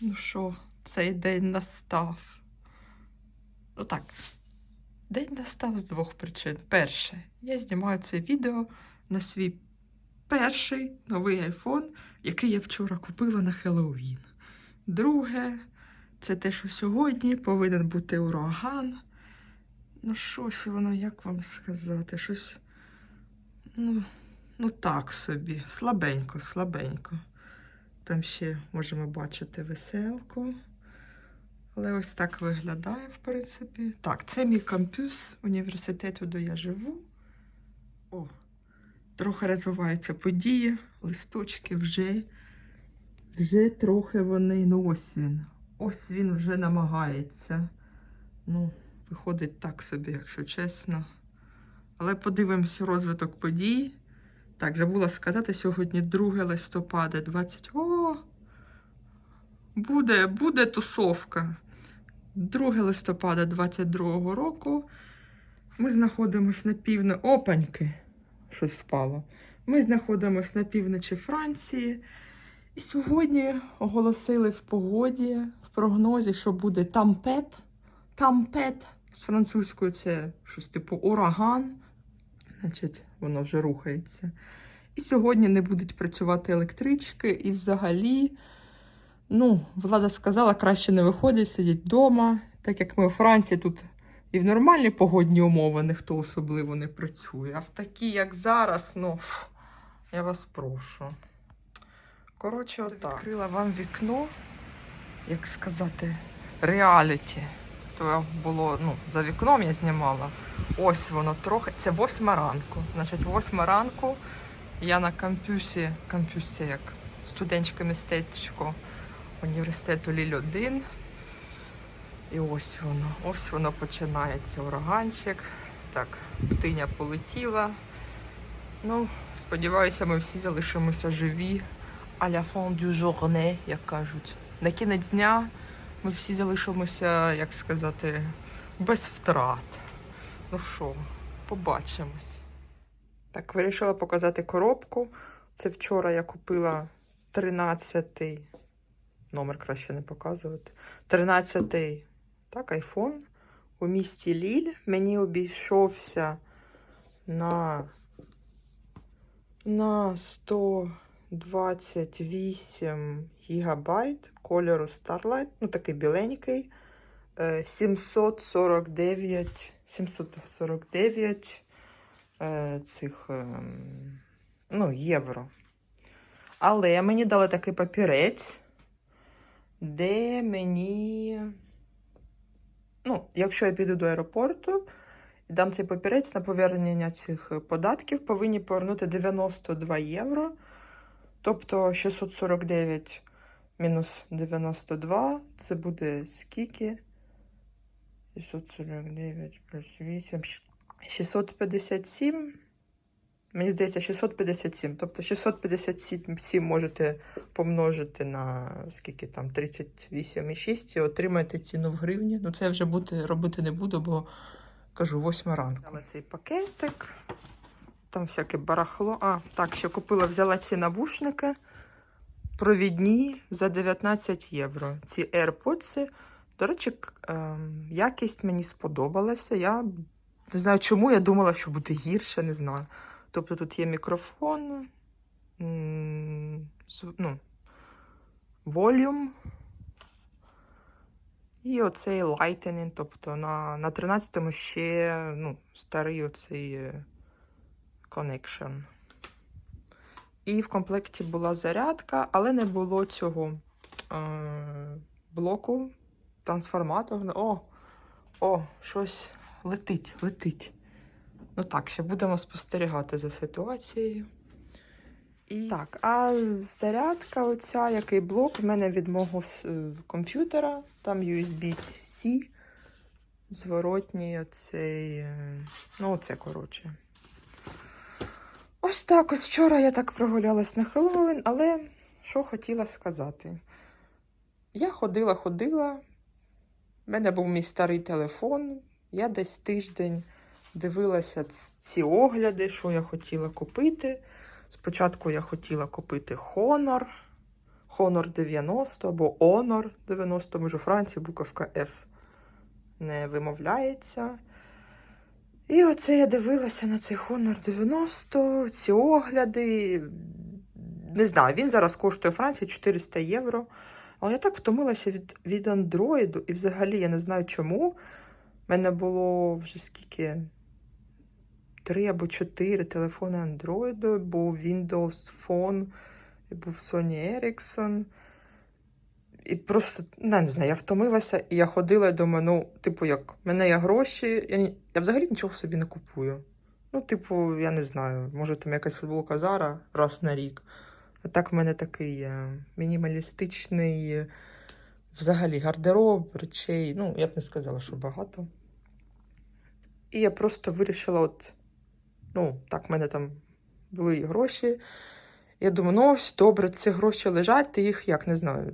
Ну що, цей день настав. Ну так, день настав з двох причин. Перше, я знімаю це відео на свій перший новий iPhone, який я вчора купила на Хеллоуін. Друге, це те, що сьогодні повинен бути ураган. Ну, щось воно, як вам сказати, щось. Ну, ну так собі. Слабенько, слабенько. Там ще можемо бачити веселку. Але ось так виглядає, в принципі. Так, це мій кампус університету, де я живу. О, трохи розвиваються події, листочки вже. Вже трохи вони. Ну, ось він. Ось він вже намагається. Ну, виходить так собі, якщо чесно. Але подивимося розвиток подій. Так, забула сказати, сьогодні 2 листопада 20. Буде, буде тусовка. 2 листопада 22 року. Ми знаходимося на півно... Опаньки! Щось впало. Ми знаходимося на півночі Франції. І сьогодні оголосили в погоді, в прогнозі, що буде тампет. Тампет з французькою це щось типу ураган. Значить, воно вже рухається. І сьогодні не будуть працювати електрички, і взагалі, ну, влада сказала, краще не виходить, сидіть вдома. Так як ми у Франції тут і в нормальні погодні умови ніхто особливо не працює. А в такі, як зараз, ну, фу, я вас прошу. Коротше, отак. Відкрила вам вікно, як сказати, реаліті. То було, ну, за вікном я знімала. Ось воно трохи. Це восьма ранку. Значить, восьма ранку я на кампусі, кампусі як студентське містечко університету Ліль 1. І ось воно, ось воно починається ураганчик. Так, птиня полетіла. Ну, сподіваюся, ми всі залишимося живі. А la fin du journée, як кажуть. На кінець дня ми всі залишимося, як сказати, без втрат. Ну що, побачимось. Так, вирішила показати коробку. Це вчора я купила 13-й. Номер краще не показувати. 13-й так, iPhone у місті Ліль. Мені обійшовся на, на 128 гігабайт кольору Starlight. Ну, такий біленький. Е, 749 749 е, цих ем, ну, євро. Але мені дали такий папірець, де мені. Ну, якщо я піду до аеропорту і дам цей папірець на повернення цих податків, повинні повернути 92 євро. Тобто 649 мінус 92 це буде скільки? 649 плюс 8. 657. Мені здається, 657. Тобто 657 можете помножити на скільки там 38,6 і отримаєте ціну в гривні. Ну це я вже бути, робити не буду, бо кажу, 8 ранку. Але цей пакетик. Там всяке барахло. А, так, ще купила, взяла ці навушники провідні за 19 євро. Ці AirPods. До речі, ем, якість мені сподобалася. Я не знаю чому, я думала, що буде гірше, не знаю. Тобто тут є мікрофон, ну, волюм. І оцей Lightning, тобто на, на 13-му ще ну, старий оцей е, connection. І в комплекті була зарядка, але не було цього е, блоку трансформатор. О, о, щось летить, летить. Ну так, ще будемо спостерігати за ситуацією. І... Так, а зарядка, оця, який блок, в мене від мого е, комп'ютера, там USB-C, зворотній оцей. е, Ну, оце, коротше. Ось так ось вчора я так прогулялась на Хеллоуін, але що хотіла сказати? Я ходила, ходила. в мене був мій старий телефон. Я десь тиждень дивилася ці огляди, що я хотіла купити. Спочатку я хотіла купити Honor. Honor 90 або Honor 90, може у Франції буковка F не вимовляється. І оце я дивилася на цей Honor 90, ці огляди. Не знаю, він зараз коштує у Франції 400 євро. Але я так втомилася від, від Андроїду, і взагалі я не знаю чому. У мене було вже скільки. Три або чотири телефони Android, був Windows Phone, був Sony Ericsson. І просто, не, не знаю, я втомилася, і я ходила і думаю, ну, типу, як, в мене є гроші, я, я взагалі нічого собі не купую. Ну, типу, я не знаю, може там якась футболка Зара раз на рік. А так в мене такий е, мінімалістичний е, взагалі гардероб, речей. Ну, я б не сказала, що багато. І я просто вирішила, от, ну, так, в мене там були гроші. Я думаю, ну ось добре, ці гроші лежать, ти їх як не знаю.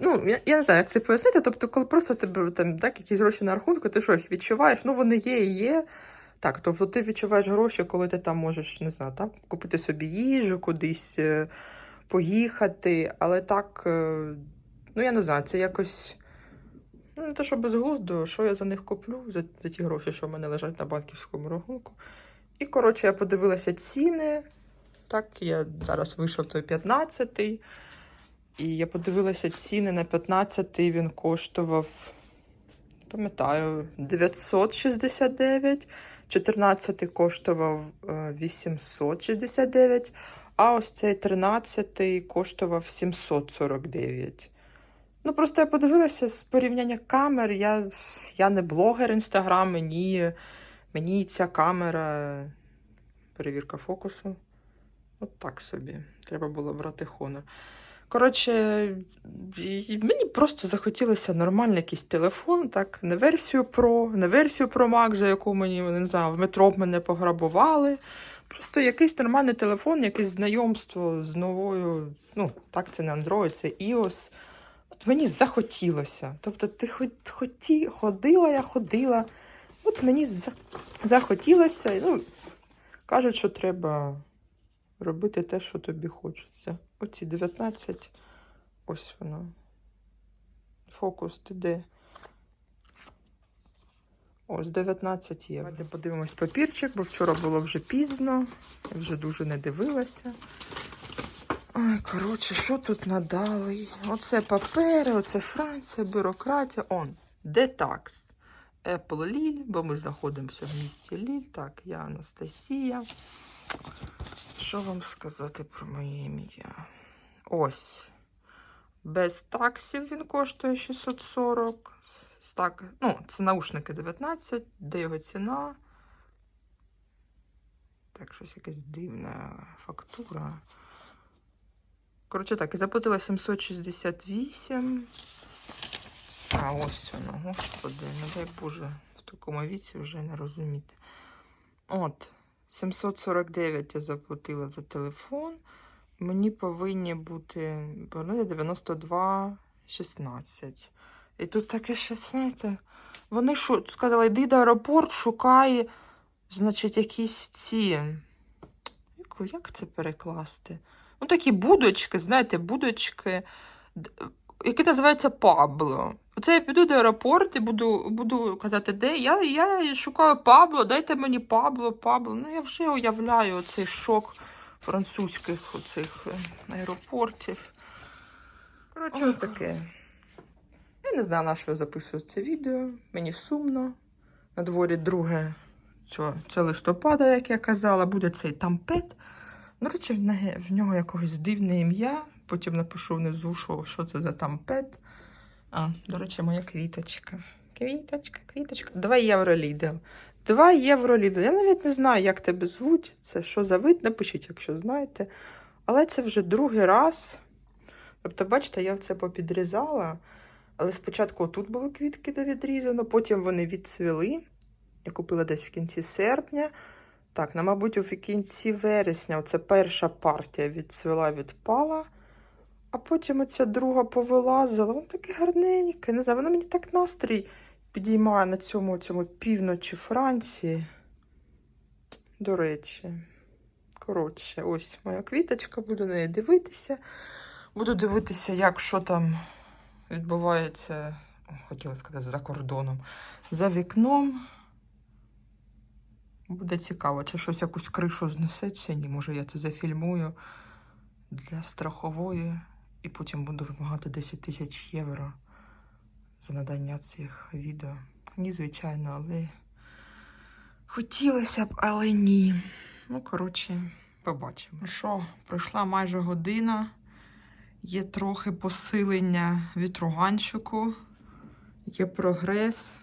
Ну, я, я не знаю, як це пояснити. Тобто, коли просто тебе там так, якісь гроші на рахунку, ти що їх відчуваєш? Ну, вони є і є. Так, тобто ти відчуваєш гроші, коли ти там можеш, не знаю, там купити собі їжу, кудись е, поїхати. Але так, е, ну я не знаю, це якось. Ну, не те, що безглуздо, що я за них куплю, за, за ті гроші, що в мене лежать на банківському рахунку. І, коротше, я подивилася ціни. Так, я зараз вийшов той 15-й. І я подивилася ціни на 15-й, він коштував, пам'ятаю, 969, 14-й коштував е, 869, а ось цей 13-й коштував 749. Ну, просто я подивилася з порівняння камер. Я, я не блогер інстаграм, мені, мені ця камера, перевірка фокусу. От так собі. Треба було брати Honor. Коротше, мені просто захотілося нормальний якийсь телефон, так, не версію Pro, не версію Pro Max, за яку мені, не знаю, в метро б мене пограбували. Просто якийсь нормальний телефон, якесь знайомство з новою. Ну, так, це не Android, це iOS. От мені захотілося. Тобто, ти хоті, ходила, я ходила. От мені захотілося. Ну, кажуть, що треба робити те, що тобі хочеться. Оці 19, ось воно. Фокус, ти де? Ось 19 є. Давайте подивимось папірчик, бо вчора було вже пізно. Я вже дуже не дивилася. Ой, коротше, що тут надали? Оце папери, оце Франція, бюрократія. Он, детакс. Apple Ліль, бо ми знаходимося в місті Ліль. Так, я Анастасія. Що вам сказати про моє ім'я? Ось. Без таксів він коштує 640. Так, ну, це наушники 19, де його ціна? Так, щось якась дивна фактура. Коротше, так, і заплатила 768. А, ось воно, господи, не дай Боже, в такому віці вже не розуміти. От, 749 я заплатила за телефон. Мені повинні бути повернути 92 16. І тут таке ще, знаєте, вони що, сказали, йди до аеропорт, шукай, значить, якісь ці. Як це перекласти? Ну, такі будочки, знаєте, будочки, які називаються Пабло. Оце я піду до аеропорту і буду, буду казати, де я, я шукаю Пабло, дайте мені Пабло, Пабло. Ну, я вже уявляю цей шок французьких оцих е, аеропортів. Коротше, таке. Я не знаю, на що я записую це відео. Мені сумно. На дворі друге цього, це листопада, як я казала, буде цей тампет. До речі, в, в нього якогось дивне ім'я. Потім напишу внизу, що, що це за тампет. А, до речі, моя квіточка. Квіточка, квіточка. 2 євро Лідл. 2 євро Лідл. Я навіть не знаю, як тебе звуть. Це що за вид, напишіть, якщо знаєте. Але це вже другий раз. Тобто, бачите, я це попідрізала. Але спочатку тут були квітки де відрізано, потім вони відцвіли. Я купила десь в кінці серпня. Так, на, мабуть, у кінці вересня оце перша партія відцвіла, відпала. А потім оця друга повилазила. Вона таке гарненьке. Не знаю, вона мені так настрій підіймає на цьому, цьому півночі Франції. До речі. Коротше, ось моя квіточка, буду на неї дивитися. Буду дивитися, як що там відбувається, хотіла сказати, за кордоном, за вікном. Буде цікаво, чи щось якусь кришу знесеться. Ні, може я це зафільмую для страхової і потім буду вимагати 10 тисяч євро за надання цих відео. Ні, звичайно, але хотілося б, але ні. Ну, коротше, побачимо. Що, пройшла майже година. Є трохи посилення вітруганчику, є прогрес.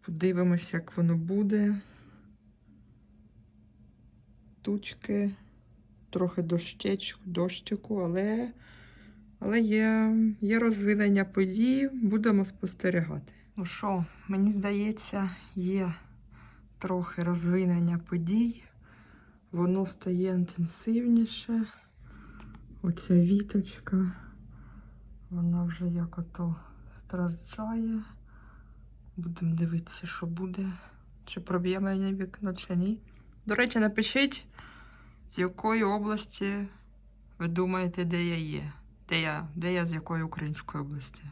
Подивимось, як воно буде. Тучки, трохи дощечку, дощику, але, але є, є розвинення подій, будемо спостерігати. Ну що, мені здається, є трохи розвинення подій. Воно стає інтенсивніше. Оця віточка, вона вже як ото страждає. Будемо дивитися, що буде. Чи проб'є мене вікно, чи ні. До речі, напишіть, з якої області ви думаєте, де я є. Де я, де я з якої української області.